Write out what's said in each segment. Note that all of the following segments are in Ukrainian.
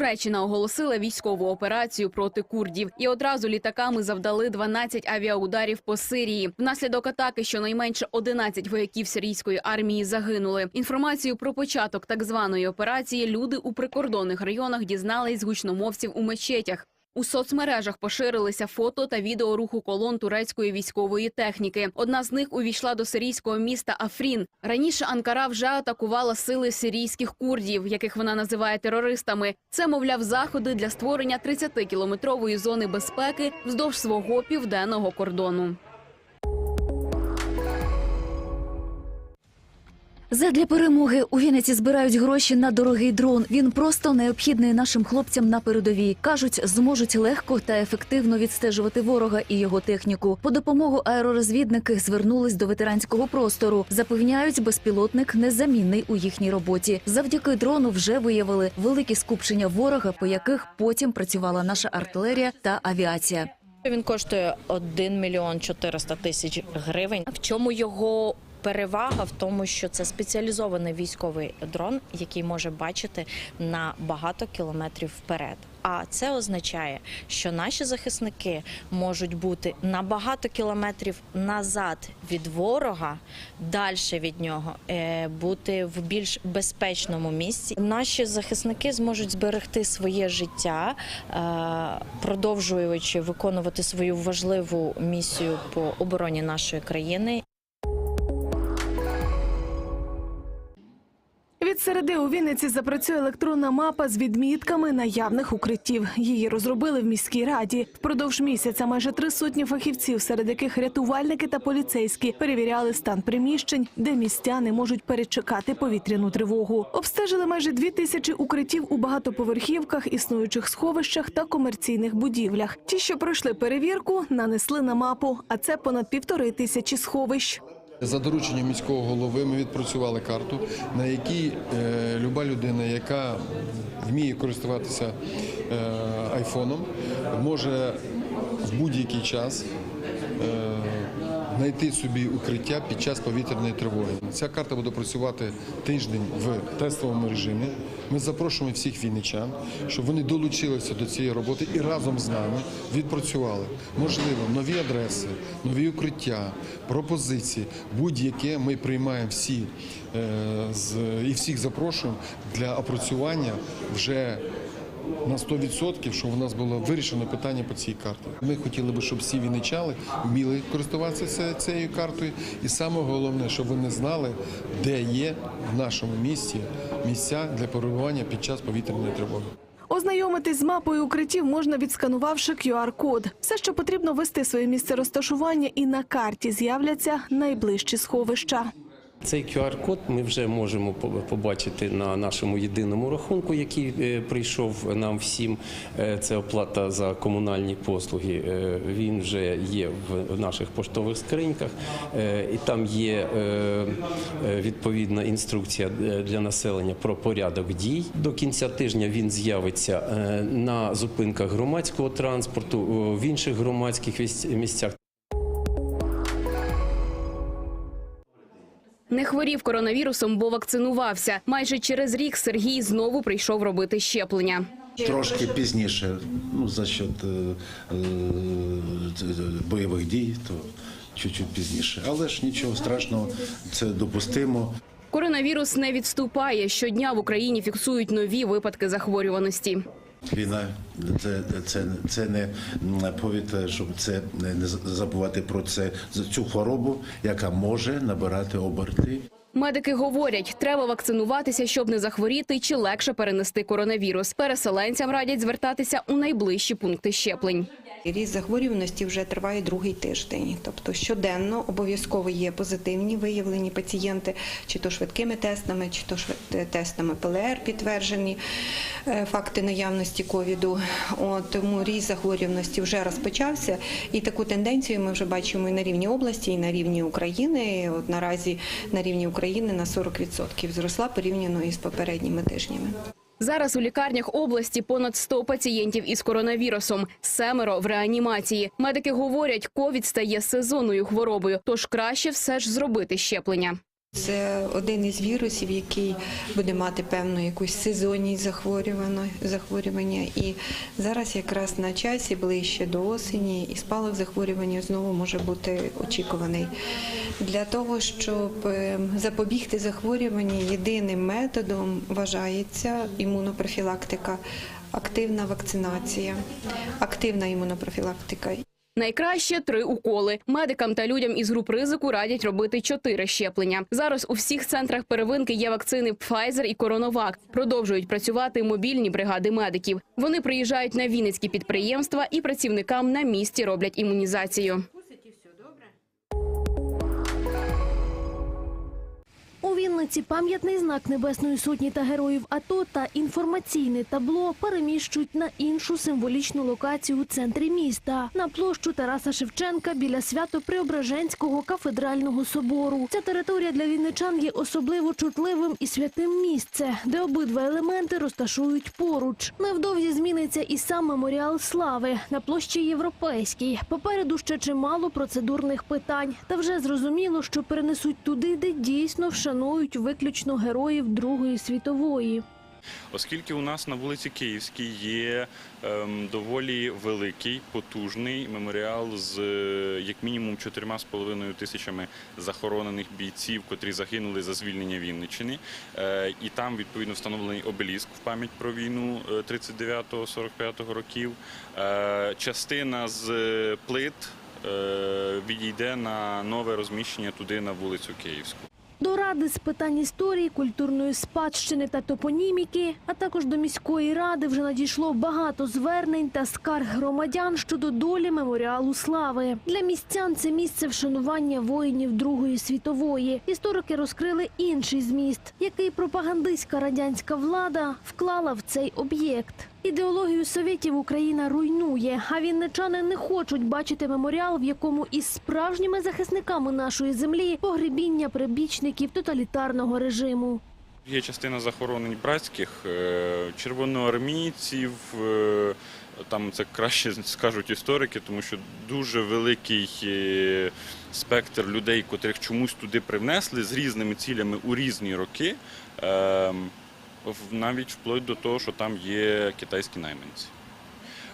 Туреччина оголосила військову операцію проти курдів і одразу літаками завдали 12 авіаударів по Сирії. Внаслідок атаки щонайменше 11 вояків сирійської армії загинули. Інформацію про початок так званої операції люди у прикордонних районах дізнались з гучномовців у мечетях. У соцмережах поширилися фото та відео руху колон турецької військової техніки. Одна з них увійшла до сирійського міста Афрін. Раніше Анкара вже атакувала сили сирійських курдів, яких вона називає терористами. Це, мовляв, заходи для створення 30-кілометрової зони безпеки вздовж свого південного кордону. Задля перемоги у Вінниці збирають гроші на дорогий дрон. Він просто необхідний нашим хлопцям на передовій. кажуть, зможуть легко та ефективно відстежувати ворога і його техніку. По допомогу аеророзвідники звернулись до ветеранського простору. Запевняють, безпілотник незамінний у їхній роботі. Завдяки дрону вже виявили великі скупчення ворога, по яких потім працювала наша артилерія та авіація. Він коштує 1 мільйон 400 тисяч гривень. В чому його перевага? В тому, що це спеціалізований військовий дрон, який може бачити на багато кілометрів вперед. А це означає, що наші захисники можуть бути на багато кілометрів назад від ворога, далі від нього, е, бути в більш безпечному місці. Наші захисники зможуть зберегти своє життя, е, продовжуючи виконувати свою важливу місію по обороні нашої країни. Середи у Вінниці запрацює електронна мапа з відмітками наявних укриттів. Її розробили в міській раді. Впродовж місяця майже три сотні фахівців, серед яких рятувальники та поліцейські, перевіряли стан приміщень, де містяни можуть перечекати повітряну тривогу. Обстежили майже дві тисячі укриттів у багатоповерхівках, існуючих сховищах та комерційних будівлях. Ті, що пройшли перевірку, нанесли на мапу, а це понад півтори тисячі сховищ. За дорученням міського голови ми відпрацювали карту, на якій е, люба людина, яка вміє користуватися е, айфоном, може в будь-який час е, знайти собі укриття під час повітряної тривоги. Ця карта буде працювати тиждень в тестовому режимі. Ми запрошуємо всіх вінничан, щоб вони долучилися до цієї роботи і разом з нами відпрацювали. Можливо, нові адреси, нові укриття, пропозиції, будь-яке ми приймаємо всі е, і всіх запрошуємо для опрацювання вже на 100%, щоб у нас було вирішено питання по цій карті. Ми хотіли би, щоб всі вінничани вміли користуватися цією картою. І саме головне, щоб вони знали, де є в нашому місті місця для перебування під час повітряної тривоги. Ознайомитись з мапою укриттів можна відсканувавши QR-код. Все, що потрібно ввести своє місце розташування, і на карті з'являться найближчі сховища. Цей QR-код ми вже можемо побачити на нашому єдиному рахунку, який е, прийшов нам всім. Е, Це оплата за комунальні послуги. Е, Він вже є в- наших поштових скриньках, і там є відповідна інструкція для населення про порядок дій. До кінця тижня він з'явиться на зупинках громадського транспорту, в інших громадських місцях. Не хворів коронавірусом, бо вакцинувався. Майже через рік Сергій знову прийшов робити щеплення. Трошки пізніше, ну за счет е, е, бойових дій, то чуть-чуть пізніше. Але ж нічого страшного, це допустимо. Коронавірус не відступає. Щодня в Україні фіксують нові випадки захворюваності. Війна це, це, це не повід, щоб це не забувати про це цю хворобу, яка може набирати оберти. Медики говорять, треба вакцинуватися, щоб не захворіти чи легше перенести коронавірус. Переселенцям радять звертатися у найближчі пункти щеплень. Ріст захворюваності вже триває другий тиждень. Тобто щоденно обов'язково є позитивні виявлені пацієнти, чи то швидкими тестами, чи то тестами ПЛР підтверджені е, факти наявності ковіду. Тому ріст захворюваності вже розпочався, і таку тенденцію ми вже бачимо і на рівні області, і на рівні України. От наразі на рівні України на 40% зросла порівняно із попередніми тижнями. Зараз у лікарнях області понад 100 пацієнтів із коронавірусом, семеро в реанімації. Медики говорять, ковід стає сезонною хворобою, тож краще все ж зробити щеплення. Це один із вірусів, який буде мати певну якусь сезонність захворювання. І зараз якраз на часі ближче до осені і спалах захворювання знову може бути очікуваний. Для того, щоб е, запобігти захворюванню, єдиним методом вважається імунопрофілактика, активна вакцинація, активна імунопрофілактика. Найкраще три уколи. Медикам та людям із груп ризику радять робити чотири щеплення. Зараз у всіх центрах первинки є вакцини Pfizer і CoronaVac. Продовжують працювати мобільні бригади медиків. Вони приїжджають на вінницькі підприємства і працівникам на місці роблять імунізацію. У Вінниці пам'ятний знак Небесної Сотні та Героїв АТО та інформаційне табло переміщують на іншу символічну локацію у центрі міста на площу Тараса Шевченка біля Свято-Преображенського кафедрального собору. Ця територія для вінничан є особливо чутливим і святим місце, де обидва елементи розташують поруч. Невдовзі зміниться і сам меморіал слави на площі Європейській. Попереду ще чимало процедурних питань, та вже зрозуміло, що перенесуть туди, де дійсно вшанують виключно героїв Другої світової. Оскільки у нас на вулиці Київській є ем, доволі великий, потужний меморіал з е, як мінімум 4,5 тисячами захоронених бійців, котрі загинули за звільнення Вінниччини, е, і там відповідно встановлений обеліск в пам'ять про війну е, 39-45 років. Е, частина з е, плит е, відійде на нове розміщення туди на вулицю Київську. До ради з питань історії, культурної спадщини та топоніміки, а також до міської ради вже надійшло багато звернень та скарг громадян щодо долі меморіалу слави. Для містян це місце вшанування воїнів Другої світової. Історики розкрили інший зміст, який пропагандистська радянська влада вклала в цей об'єкт. Ідеологію совєтів Україна руйнує, а вінничани не хочуть бачити меморіал, в якому із справжніми захисниками нашої землі погребіння прибічників тоталітарного режиму. Є частина захоронень братських е, червоноармійців. е, Там це краще скажуть історики, тому що дуже великий е, спектр людей, котрих чомусь туди привнесли з різними цілями у різні роки, е, в- навіть вплоть до того, що там є китайські найманці.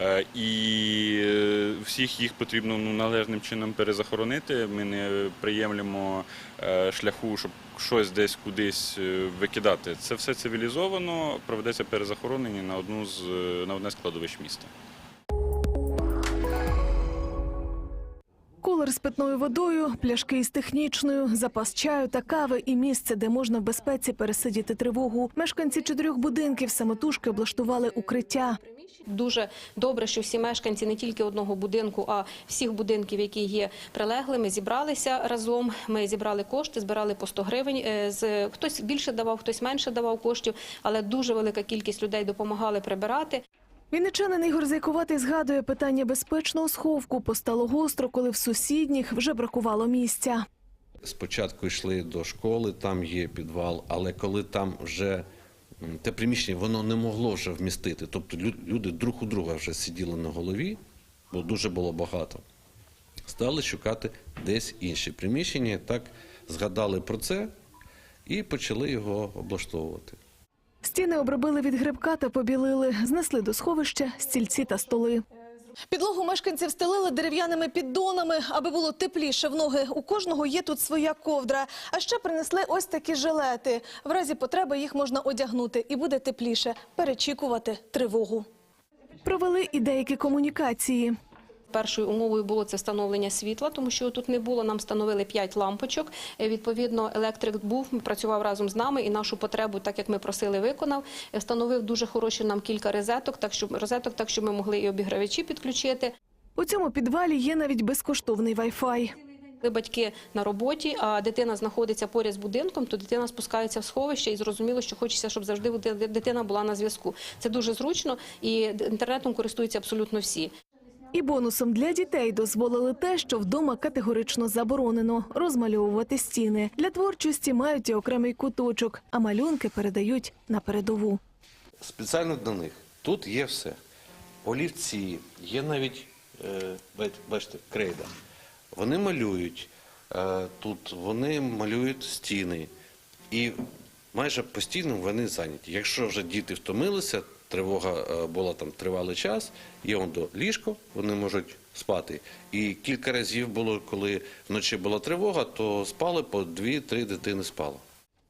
Е, І е, всіх їх потрібно ну, належним чином перезахоронити. Ми не приємлемо е, шляху, щоб щось десь кудись викидати. Це все цивілізовано, проведеться перезахоронення на одну з на одне складовищ міста. Кулер з питною водою, пляшки із технічною, запас чаю та кави і місце, де можна в безпеці пересидіти тривогу. Мешканці чотирьох будинків самотужки облаштували укриття. Дуже добре, що всі мешканці не тільки одного будинку, а всіх будинків, які є прилеглими, зібралися разом. Ми зібрали кошти, збирали по 100 гривень. Е, хтось більше давав, хтось менше давав коштів, але дуже велика кількість людей допомагали прибирати. Вінничанин Ігор Зайкуватий згадує питання безпечного сховку. Постало гостро, коли в сусідніх вже бракувало місця. Спочатку йшли до школи, там є підвал, але коли там вже те приміщення воно не могло вже вмістити. Тобто люди друг у друга вже сиділи на голові, бо дуже було багато. Стали шукати десь інші приміщення, так згадали про це і почали його облаштовувати. Стіни обробили від грибка та побілили, знесли до сховища стільці та столи. Підлогу мешканці встелили дерев'яними піддонами, аби було тепліше в ноги. У кожного є тут своя ковдра. А ще принесли ось такі жилети. В разі потреби їх можна одягнути і буде тепліше перечікувати тривогу. Провели і деякі комунікації. Першою умовою було це встановлення світла, тому що тут не було. Нам встановили 5 лампочок. Е, Відповідно, електрик був, працював разом з нами і нашу потребу, так як ми просили, виконав. Е, Встановив дуже хороші нам кілька розеток, так щоб розеток, так щоб ми могли і обігрівачі підключити. У цьому підвалі є навіть безкоштовний вай-фай. Коли батьки на роботі, а дитина знаходиться поряд з будинком, то дитина спускається в сховище і зрозуміло, що хочеться, щоб завжди дитина була на зв'язку. Це дуже зручно і інтернетом користуються абсолютно всі. І бонусом для дітей дозволили те, що вдома категорично заборонено розмальовувати стіни. Для творчості мають і окремий куточок, а малюнки передають на передову. Спеціально для них тут є все. Олівці, є навіть, е, бачите, крейда. Вони малюють, е, тут, вони малюють стіни. І майже постійно вони зайняті. Якщо вже діти втомилися, тривога е, була там тривалий час, є он до ліжко, вони можуть спати. І кілька разів було, коли вночі була тривога, то спали по дві-три дитини спало.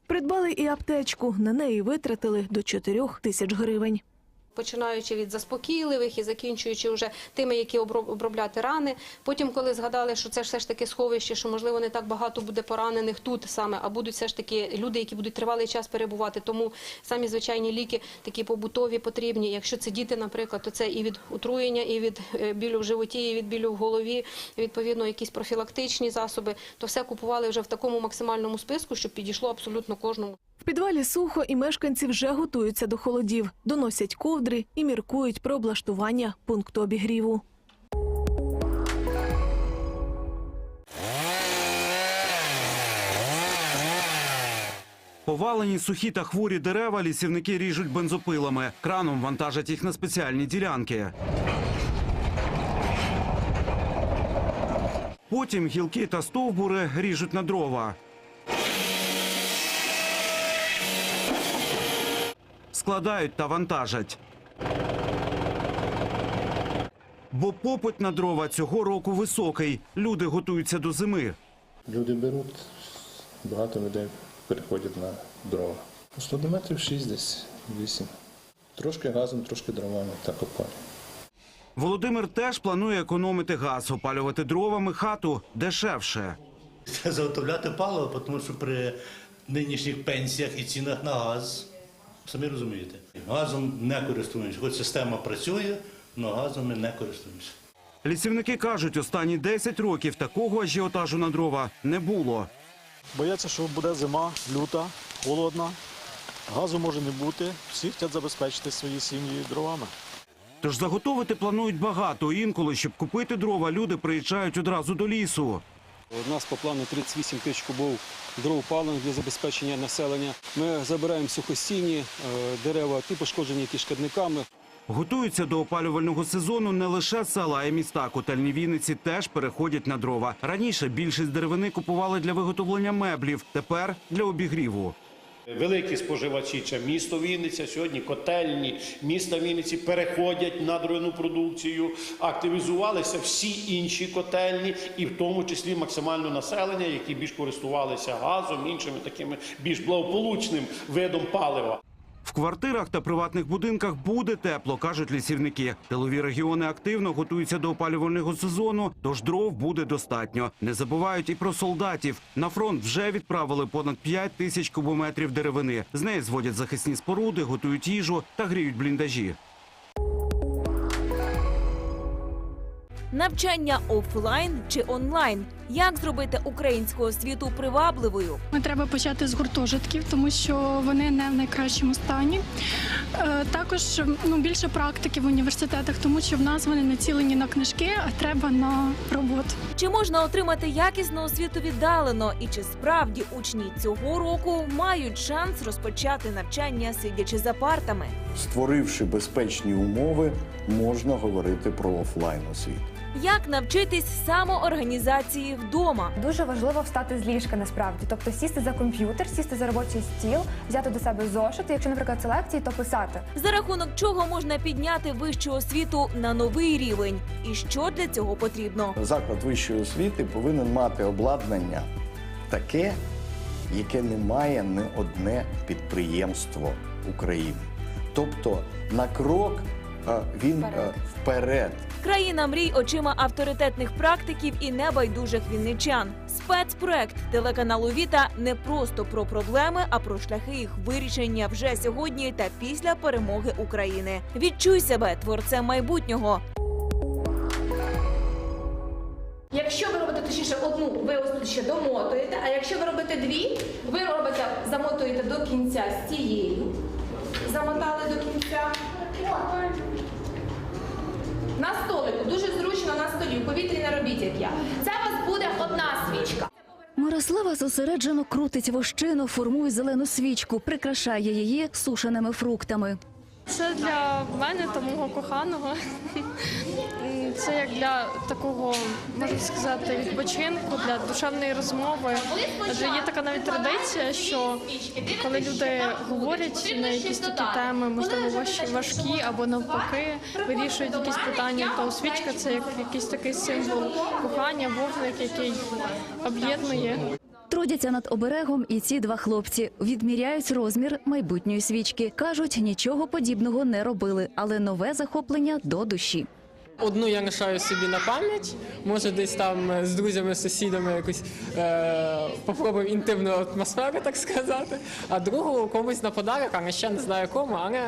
Придбали і аптечку. На неї витратили до 4 тисяч гривень. Починаючи від заспокійливих і закінчуючи вже тими, які обро- обробляти рани. Потім, коли згадали, що це все ж таки сховище, що можливо не так багато буде поранених тут саме, а будуть все ж таки люди, які будуть тривалий час перебувати. Тому самі звичайні ліки, такі побутові потрібні. Якщо це діти, наприклад, то це і від отруєння, і від е, білю в животі, і від білю в голові, відповідно, якісь профілактичні засоби. То все купували вже в такому максимальному списку, щоб підійшло абсолютно кожному. Підвалі сухо і мешканці вже готуються до холодів, доносять ковдри і міркують про облаштування пункту обігріву. Повалені сухі та хворі дерева лісівники ріжуть бензопилами. Краном вантажать їх на спеціальні ділянки. Потім гілки та стовбури ріжуть на дрова. Складають та вантажать. Бо попит на дрова цього року високий. Люди готуються до зими. Люди беруть, багато людей переходять на дрова. 100 метрів 6 десь, 8. Трошки газом, трошки дровами так опалюємо. Володимир теж планує економити газ, опалювати дровами хату дешевше. заготовляти паливо, тому що при нинішніх пенсіях і цінах на газ, самі розумієте, газом не користуємося. Хоч система працює, але газом ми не користуємося. Лісівники кажуть, останні 10 років такого ажіотажу на дрова не було. Бояться, що буде зима, люта, холодна. Газу може не бути. Всі хочуть забезпечити свої сім'ї дровами. Тож заготовити планують багато. Інколи, щоб купити дрова, люди приїжджають одразу до лісу. У нас по плану 38 тисяч кубов дров палень для забезпечення населення. Ми забираємо сухостійні е, дерева, ті пошкоджені які шкідниками. Готуються до опалювального сезону не лише села, а й міста. Котельні Вінниці теж переходять на дрова. Раніше більшість деревини купували для виготовлення меблів, тепер для обігріву. Великі споживачі це місто Вінниця. Сьогодні котельні міста Вінниці переходять на дровяну продукцію. Активізувалися всі інші котельні, і в тому числі максимально населення, які більш користувалися газом, іншими такими більш благополучним видом палива. В квартирах та приватних будинках буде тепло, кажуть лісівники. Тилові регіони активно готуються до опалювального сезону, тож дров буде достатньо. Не забувають і про солдатів. На фронт вже відправили понад 5 тисяч кубометрів деревини. З неї зводять захисні споруди, готують їжу та гріють бліндажі. Навчання офлайн чи онлайн. Як зробити українську освіту привабливою? Ми треба почати з гуртожитків, тому що вони не в найкращому стані. Е, Також ну більше практики в університетах, тому що в нас вони націлені на книжки, а треба на роботу. Чи можна отримати якісну освіту віддалено? І чи справді учні цього року мають шанс розпочати навчання, сидячи за партами? Створивши безпечні умови, можна говорити про офлайн освіту. Як навчитись самоорганізації вдома? Дуже важливо встати з ліжка насправді, тобто сісти за комп'ютер, сісти за робочий стіл, взяти до себе зошити. Якщо, наприклад, це лекції, то писати. За рахунок чого можна підняти вищу освіту на новий рівень? І що для цього потрібно? Заклад вищої освіти повинен мати обладнання таке, яке не має не одне підприємство України. Тобто на крок він е, вперед. Країна мрій очима авторитетних практиків і небайдужих вінничан. Спецпроект телеканалу Віта не просто про проблеми, а про шляхи їх вирішення вже сьогодні та після перемоги України. Відчуй себе творцем майбутнього. Якщо ви робите точніше одну, ви ось тут ще домотуєте. А якщо ви робите дві, ви робите, замотуєте до кінця з цією. Замотали до кінця. На столику, дуже зручно на столі. У повітрі не робіть, як я. Це у вас буде одна свічка. Мирослава зосереджено крутить вощину, формує зелену свічку, прикрашає її сушеними фруктами. Це для мене та мого коханого. Це як для такого, можна сказати, відпочинку, для душевної розмови. Адже є така навіть традиція, що коли люди говорять на якісь такі теми, можливо, важ- важкі або навпаки, вирішують якісь питання, то свічка це як якийсь такий символ кохання, вогник, який об'єднує. Трудяться над оберегом і ці два хлопці відміряють розмір майбутньої свічки. кажуть, нічого подібного не робили, але нове захоплення до душі. Одну я лишаю собі на пам'ять, може десь там з друзями, сусідами якусь е, попробую інтимну атмосферу, так сказати, а другу комусь на подарок, але ще не знаю кому, але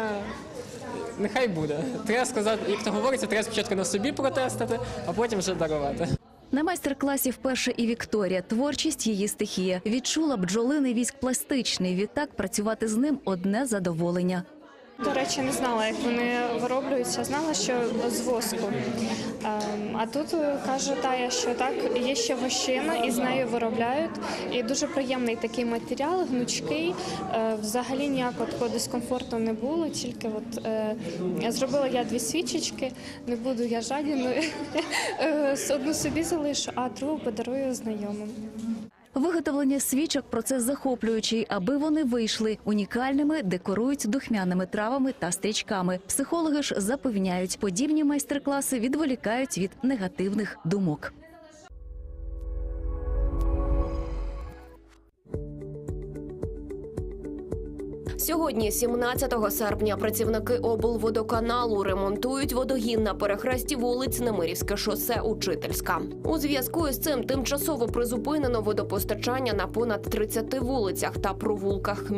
нехай буде. Треба сказати, як то говориться, треба спочатку на собі протестити, а потім вже дарувати. На майстер-класі вперше і Вікторія. Творчість її стихія. Відчула бджолиний військ пластичний. Відтак працювати з ним одне задоволення. До речі, не знала, як вони вироблюються. Знала, що з воску. Ем, А тут е, каже Тая, що так є ще вощина, і з нею виробляють. І дуже приємний такий матеріал, гнучкий. Е, Взагалі ніякого такого дискомфорту не було. Тільки от е, зробила я дві свічечки. Не буду я жадіною. Одну собі залишу, а другу подарую знайомим. Виготовлення свічок процес захоплюючий, аби вони вийшли унікальними, декорують духмяними травами та стрічками. Психологи ж запевняють, подібні майстер-класи відволікають від негативних думок. Сьогодні, 17 серпня, працівники облводоканалу ремонтують водогін на перехресті вулиць Немирівське шосе Учительська. У зв'язку із цим тимчасово призупинено водопостачання на понад 30 вулицях та провулках